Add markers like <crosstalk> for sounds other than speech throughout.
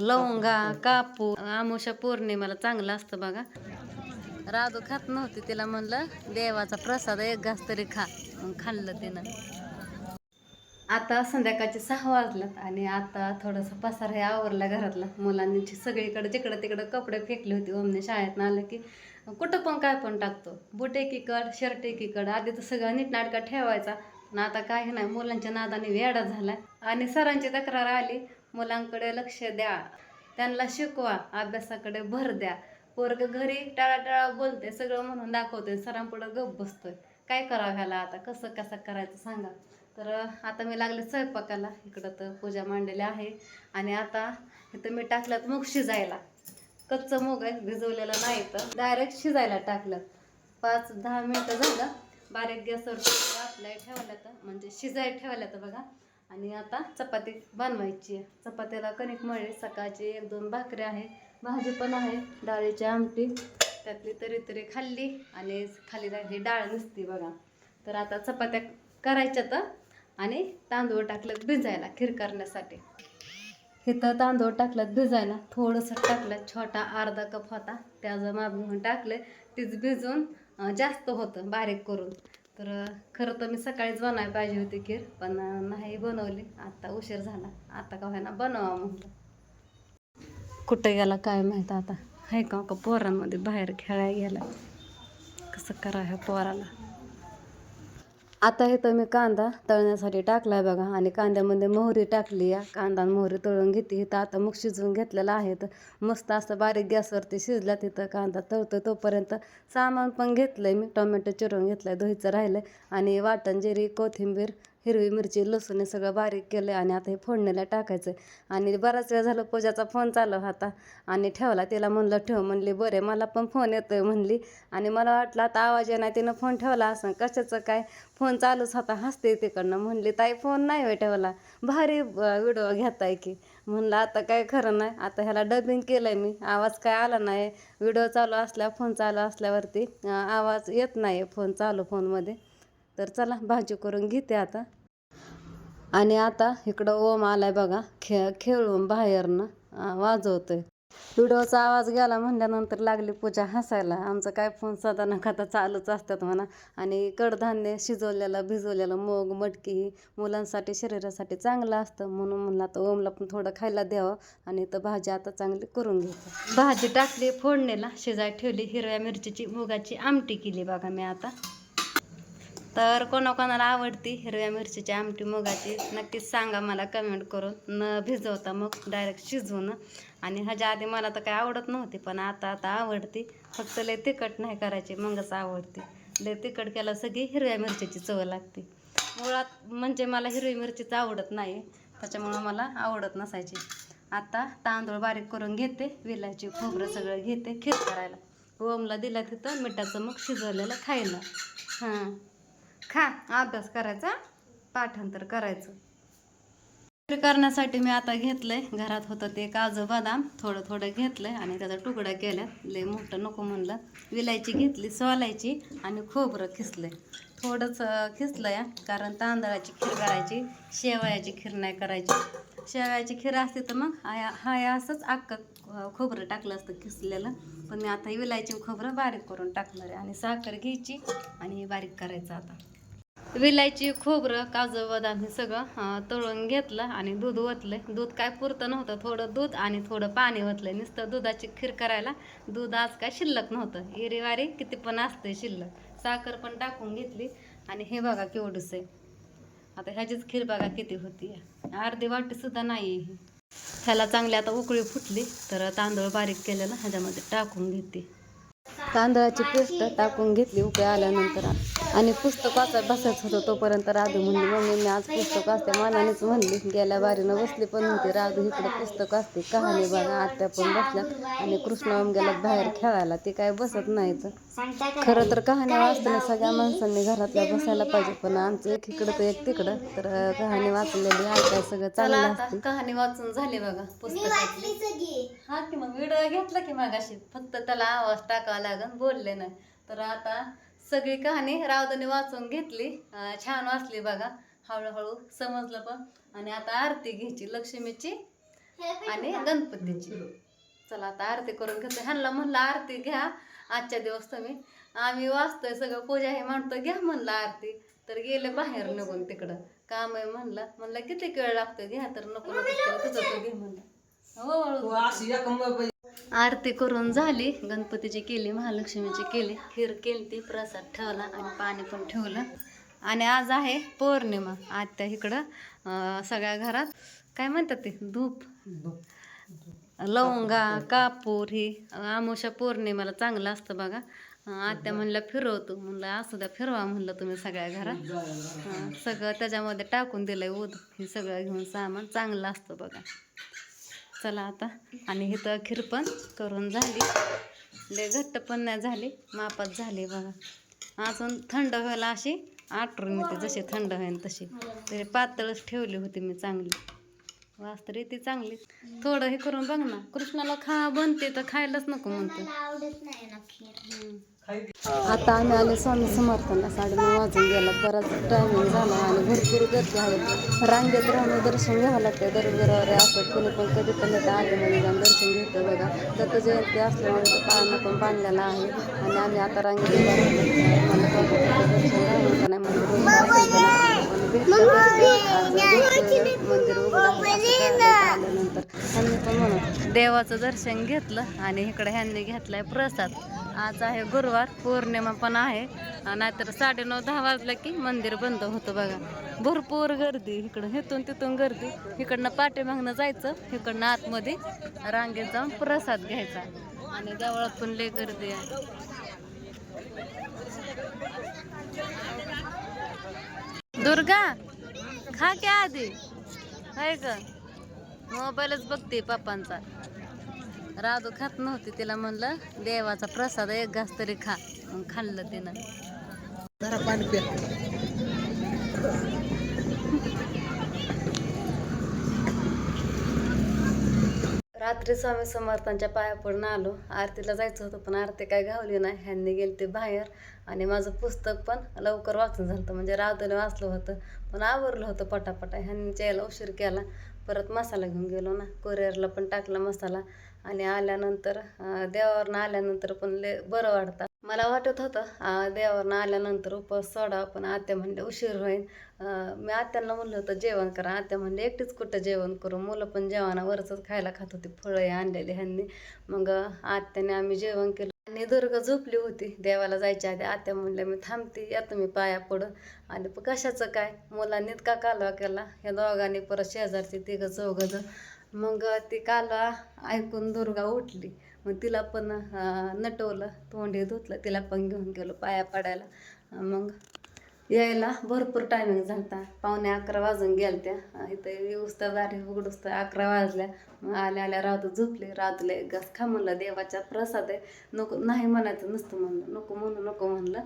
लवंगा कापू आमोशा पौर्णिमाला चांगलं असतं बघा. राधू खात नव्हती तिला म्हणलं देवाचा प्रसाद एक घास तरी खा. मग खाल्लं तिनं. आता संध्याकाळचे सहा वाजलात आणि आता थोडंसं पसार हे आवरला घरातला. मुलांनी सगळीकडे जिकडं तिकडं कपडे फेकले होते. ओमने शाळेत आलं की कुठं पण काय पण टाकतो. बुट एकीकड शर्ट एकीकड आधी तर सगळं नीटनाटका ठेवायचा. पण आता काही नाही मुलांच्या नादाने वेडा झाला आणि सरांची तक्रार आली मुलांकडे लक्ष द्या. त्यांना शिकवा अभ्यासाकडे भर द्या. पोरग घरी टाळाटाळा बोलते सगळं म्हणून दाखवते सरांपुढं गप बसतोय. काय करावं ह्याला आता? कसं कसं करायचं सांगा. तर आता मी लागले स्वयंपाकाला. इकडं तर पूजा मांडलेली आहे. आणि आता इथं मी टाकलं मूग शिजायला. कच्चं मूग आहे भिजवलेलं नाही तर डायरेक्ट शिजायला टाकलं पाच दहा मिनटं झालं. बारीक गॅसवर आपल्या ठेवलं तर म्हणजे शिजायला ठेवलं तर बघा. आणि आता चपाती बनवायची आहे. चपात्याला कणिक मळली सकाळची एक दोन भाकरी आहे. भाजी पण आहे डाळीची आमटी. त्यातली तरी तरी खाल्ली आणि खाली राहिली डाळ नसती बघा. तर आता चपात्या करायच्या तर आणि तांदूळ टाकलं भिजायला खीर करण्यासाठी. इथं तांदूळ टाकलं भिजायला. थोडंसं टाकलं छोटा अर्धा कप होता. त्याचं माप घेऊन टाकलं तीच भिजून जास्त होतं बारीक करून. तर खरं तर मी सकाळीच बनवायला पाहिजे होती खीर पण नाही बनवली. आता उशीर झाला. आता का व्हायना बनवा म्हटलं कुठे गेला काय माहीत आता? हे का हो का पोरांमध्ये बाहेर खेळायला गेला? कसं करा ह्या पोराला? आता हे तर मी कांदा तळण्यासाठी टाकलाय बघा. आणि कांद्यामध्ये मोहरी टाकली या कांदा मोहरी तळून घेते इथं आता मग शिजवून घेतलेलं आहे. तर मस्त असं बारीक गॅसवरती शिजला तिथं कांदा तळतो तोपर्यंत. सामान पण घेतलं आहे मी. टोमॅटो चिरून घेतलं घेतलंय. राहिलं आहे आणि वाटण जिरी कोथिंबीर हिरवी मिरची लसूण हे सगळं बारीक केलं आणि आता हे फोडणीला टाकायचं आणि बराच वेळ झालं पूजाचा फोन चालू होता आणि ठेवला. तिला म्हणलं ठेव म्हणली बरे मला पण फोन येतोय म्हणली. आणि मला वाटलं आता आवाज येणार तिनं फोन ठेवला असं कशाचं काय? फोन चालूच होता हसते तिकडनं. म्हणली ताई फोन नाही होय ठेवला. भारी व्हिडिओ घेताय की. म्हणलं आता काय खरं नाही आता ह्याला डबिंग केलंय मी. आवाज काय आला नाही. व्हिडिओ चालू असल्या फोन चालू असल्यावरती आवाज येत नाही फोन चालू फोनमध्ये. तर चला भाजी करून घेते आता. आणि आता इकडं ओम आलाय बघा. खे खेळून बाहेरनं वाजवतोय. व्हिडिओचा आवाज गेला म्हणल्यानंतर लागली पूजा हसायला. आमचं काय फोन सदा न खाता चालूच असतात म्हणा. आणि कडधान्य शिजवलेलं भिजवलेलं मूग मटकी मुलांसाठी शरीरासाठी चांगलं असतं म्हणून म्हणलं आता ओमला पण थोडं खायला द्यावं आणि तर भाजी आता चांगली करून घ्यायची भाजी टाकली फोडणीला शिजाय ठेवली हिरव्या मिरचीची मुगाची आमटी केली बघा मी आता. तर कोणाकोणाला आवडती हिरव्या मिरचीची आमटी मुगाची नक्कीच सांगा मला कमेंट करून. न भिजवता मग डायरेक्ट शिजवून आणि ह्याच्या आधी मला तर काय आवडत नव्हती पण आता आता आवडती. फक्त लय तिखट नाही करायची मगच आवडते. लय तिखट केलं सगळी हिरव्या मिरचीची चव लागते. मुळात म्हणजे मला हिरवी मिरचीच आवडत नाही. त्याच्यामुळं मला आवडत नसायची. आता तांदूळ बारीक करून घेते विलायची खोबरं सगळं घेते खीर करायला. ओमला दिला तिथं मिठाचं मग शिजवलेलं खायला. हां. खा अभ्यास करायचा पाठांतर करायचं. खीर करण्यासाठी मी आता घेतलंय घरात होतं ते काजू बदाम थोडं थोडं घेतलंय आणि त्याचा तुकडा केला. लय मोठं नको म्हणलं. विलायची घेतली सोलायची आणि खोबरं खिसलंय. थोडंच खिसलंय कारण तांदळाची खीर करायची शेवयाची खीर नाही करायची. शेवयाची खीर असते तर मग हाया हाया असंच अख्खं खोबरं टाकलं असतं खिसलेलं. पण मी आता विलायची खोबरं बारीक करून टाकणार आहे आणि साखर घ्यायची आणि बारीक करायचं आता. विलायची खोबरं काजू बदाम हे सगळं तळून घेतलं आणि दूध ओतलं दूध काय पुरतं नव्हतं. थोडं दूध आणि थोडं पाणी ओतलं नुसतं दुधाची खीर करायला दूध आज काय शिल्लक नव्हतं. एरीवारी किती पण असते शिल्लक. साखर पण टाकून घेतली आणि हे बघा केवढंच आहे. आता ह्याचीच खीर बघा किती होती. अर्धी वाटीसुद्धा नाही आहे ह्याला चांगली आता उकळी फुटली तर तांदूळ बारीक केलेलं ह्याच्यामध्ये टाकून घेते. तांदळाची पेस्ट टाकून घेतली उकळी आल्यानंतर. आणि पुस्तक वाचत बसायचं होतं तोपर्यंत राधू म्हणली मम्मी आज पुस्तक वाचते. मानानेच म्हणली गेल्या बारीनं बसली पण होती. राधू इकडे पुस्तक वाचते कहाणी बघा आत्या पण बसल्यात. आणि कृष्ण गेल्यात बाहेर खेळायला ते काय बसत नाहीत. खरं तर कहाणी वाचताना सगळ्या माणसांनी घरातल्या बसायला पाहिजे पण आमचं एक इकडं तर एक तिकडं तर कहाणी वाचलेली ऐकाय सगळं चांगलं असते कहाणी वाचून झाली बघा पुस्तकातली. हा की मग व्हिडिओ घेतला की मागाशी फक्त त्याला आवाज टाकावा लागन बोलले नाही. तर आता सगळी कहाणी रावदाने वाचून घेतली छान वाचली बघा. हळूहळू समजलं पण. आणि आता आरती घ्यायची लक्ष्मीची आणि गणपतीची. चला आता आरती करून घेतो ह्यांना म्हणलं आरती घ्या आजच्या दिवस तुम्ही. आम्ही वाचतोय सगळं पूजा हे म्हणतो घ्या म्हणलं आरती. तर गेले बाहेर निघून तिकडं. काम आहे म्हणलं. म्हणलं किती वेळ लागतोय? घ्या तर नको नको केलं, तुझं तू घे म्हणलं. हो आरती करून झाली. गणपतीची केली महालक्ष्मीची केली. खीर केली ती प्रसाद ठेवला आणि पाणी पण ठेवलं. आणि आज आहे पौर्णिमा. आत्या इकडं अं, सगळ्या घरात. काय म्हणतात ते? धूप. लवंगा कापूर ही आमुषा पौर्णिमेला चांगलं असतं बघा. आत्या म्हणलं फिरवतो म्हणलं असू द्या फिरवा म्हणलं तुम्ही सगळ्या घरात. सगळं त्याच्यामध्ये टाकून दिलंय उद हे सगळं घेऊन सामान चांगलं असतं बघा. चला आता आणि इथं खीर पण करून झाली. लय घट्ट पण नाही झाली मापात झाली बघा. अजून थंड व्हायला अशी आटरून येते जशी थंड होईल तशी. तरी पातळच ठेवली होती मी चांगली. वास तर येते चांगली. थोडं हे करून बघ ना कृष्णाला खा बनते तर खायलाच नको म्हणते. आता आम्ही आले स्वामी समर्थांना साडेनऊ वाजून गेला. बराच टायमिंग झाला आणि भरपूर गर्दी आहे. रांगेत राहून दर्शन घ्यावं लागतं दर गुरुवारी असं कोणी पण कधी पण येतं आगीमध्ये जाऊन दर्शन घेतं बघा. दत्त जयंती असल्यामुळे पाळणा पण बांधलेला आहे. आणि आम्ही आता रांगेत. मला दर्शन घ्यावं का नाही म्हणजे देवाचं दर्शन घेतलं आणि इकडे ह्यांनी घेतलाय प्रसाद. आज आहे गुरुवार पौर्णिमा पण आहे. नाहीतर नाहीतर साडेनऊ दहा वाजलं की मंदिर बंद होतं बघा. भरपूर गर्दी इकडं. इथून तिथून गर्दी. इकडनं पाठीमागनं जायचं इकडनं आतमध्ये रांगेत जाऊन प्रसाद घ्यायचा. आणि देवळात पण लय गर्दी आहे. दुर्गा खा क्या आधी. आहे का मोबाईलच बघते पप्पांचा. राधू खात नव्हती तिला म्हणलं देवाचा प्रसाद एक घास तरी खा. मग खाल्लं तिनं जरा पाणी प्या रात्री स्वामी समर्थांच्या पाया पडून आलो. आरतीला जायचं होतं पण आरती काय गावली नाही. ह्यांनी गेली ते बाहेर आणि माझं पुस्तक पण लवकर वाचून झालं होतं म्हणजे राधूने वाचलं होतं पण आवरलं होतं पटापटा. ह्यांनी यायला उशीर केला. परत मसाला घेऊन गेलो ना. कोरिअरला पण टाकला मसाला. आणि आल्यानंतर देवावरनं आल्यानंतर पण ले बरं वाटतं. मला वाटत होतं देवावरनं आल्यानंतर उपवास सोडा पण आत्या म्हणले उशीर होईल. मी आत्यांना म्हणलं होतं जेवण करा. आत्या म्हणले एकटीच कुठं जेवण करू? मुलं पण जेवणावरच खायला खात होती फळं आणलेली ह्यांनी. मग आत्याने आम्ही जेवण केलं. आणि दुर्गा झोपली होती देवाला जायच्या आधी. आत्या म्हणल्या मी थांबते या तुम्ही पाया पडून आणि कशाचं काय? मुलांनी का कालवा केला? या दोघांनी परत शेजारची तिघं चौघं मग ती कालवा ऐकून दुर्गा उठली. मग तिला पण नटवलं तोंडी धुतलं तिला पण घेऊन गेलो पाया पडायला. मग यायला भरपूर टायमिंग झाला पावणे अकरा वाजून गेल्या त्या इथं येऊस दारी उघडूस तर अकरा वाजल्या. मग आल्या आल्या राहतो झोपले. राहतले एक घास खा म्हणलं देवाचा प्रसाद आहे. नको नाही म्हणायचं नसतं म्हणलं. नको म्हणू नको म्हणलं.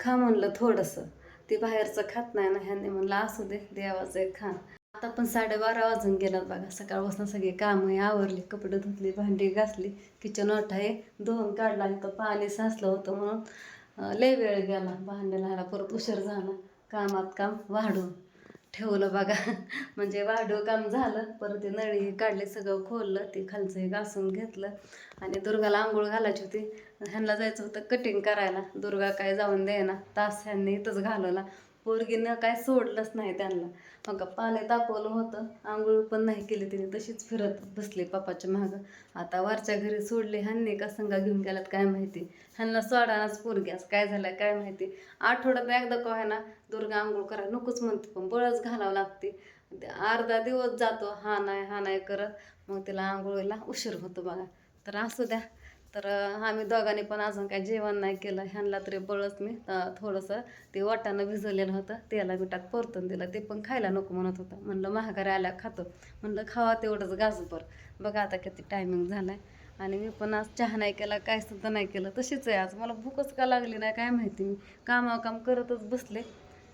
खा म्हणलं थोडंसं. ती बाहेरचं खात नाही ना ह्यांनी म्हणलं असू दे देवाचं खा. आता पण साडेबारा वाजून गेलात बघा. सकाळपासून सगळी कामं आवरले कपडे धुतली भांडी घासली. किचन ओठा आहे. धुवून काढला इथं पाणी साचलं होतं म्हणून लय वेळ गेला. भांडे लायला परत उशीर झाला. कामात काम वाढून ठेवलं बघा. <laughs> म्हणजे वाढू काम झालं. परत ते नळी काढली सगळं खोललं ते खालचं हे घासून घेतलं. आणि दुर्गाला आंघोळ घालायची होती. ह्यांना जायचं होतं कटिंग करायला. दुर्गा काय जाऊन देना तास ह्यांनी इथंच घालवला. पोरगीनं काय सोडलंच नाही त्यांना. मग पाणी तापवलं होतं. आंघोळ पण नाही केली तिने तशीच फिरत बसली पप्पाच्या मागं. आता वरच्या घरी सोडले ह्यांनी का संघा घेऊन गेल्यात काय माहिती? ह्यांना सोडानाच पोरग्यास काय झालं काय माहिती? आठवड्यात एकदा का ना दुर्गा आंघोळ करा नकोच म्हणते पण बळच घालावं लागते. अर्धा दिवस जातो हा नाही हा नाही करत. मग तिला आंघोळीला उशीर होतो बघा. तर असू द्या. तर आम्ही दोघांनी पण अजून काही जेवण नाही केलं. ह्यांना तरी बळच मी थोडंसं ते वाटाणं भिजवलेलं होतं. त्याला मिठात परतून दिलं. ते पण खायला नको म्हणत होतं. म्हणलं महागारी आल्या खातो. म्हणलं खावा तेवढंच गाजभर. बघा आता किती टायमिंग झाला आहे आणि मी पण आज चहा नाही केला काय सुद्धा नाही केलं. तशीच आहे आज. मला भूकच का लागली नाही काय माहिती मी. कामा काम करतच बसले.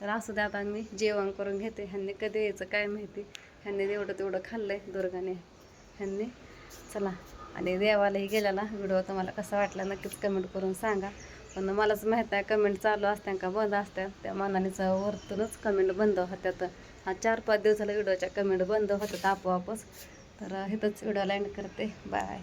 तर असं द्या आता मी जेवण करून घेते. ह्यांनी कधी यायचं काय माहिती. ह्यांनी तेवढं तेवढं खाल्लं आहे दुर्गाने ह्यांनी चला. आणि देवालाही गेलेला व्हिडिओ तुम्हाला कसा वाटला नक्कीच कमेंट करून सांगा. पण मलाच माहीत आहे कमेंट चालू असत्या का बंद असत्या त्या मानानेचा वरतूनच कमेंट बंद होत्यात. हा चार पाच दिवसाला व्हिडिओच्या कमेंट बंद होतात आपोआपच. तर इथंच व्हिडिओ लँड करते. बाय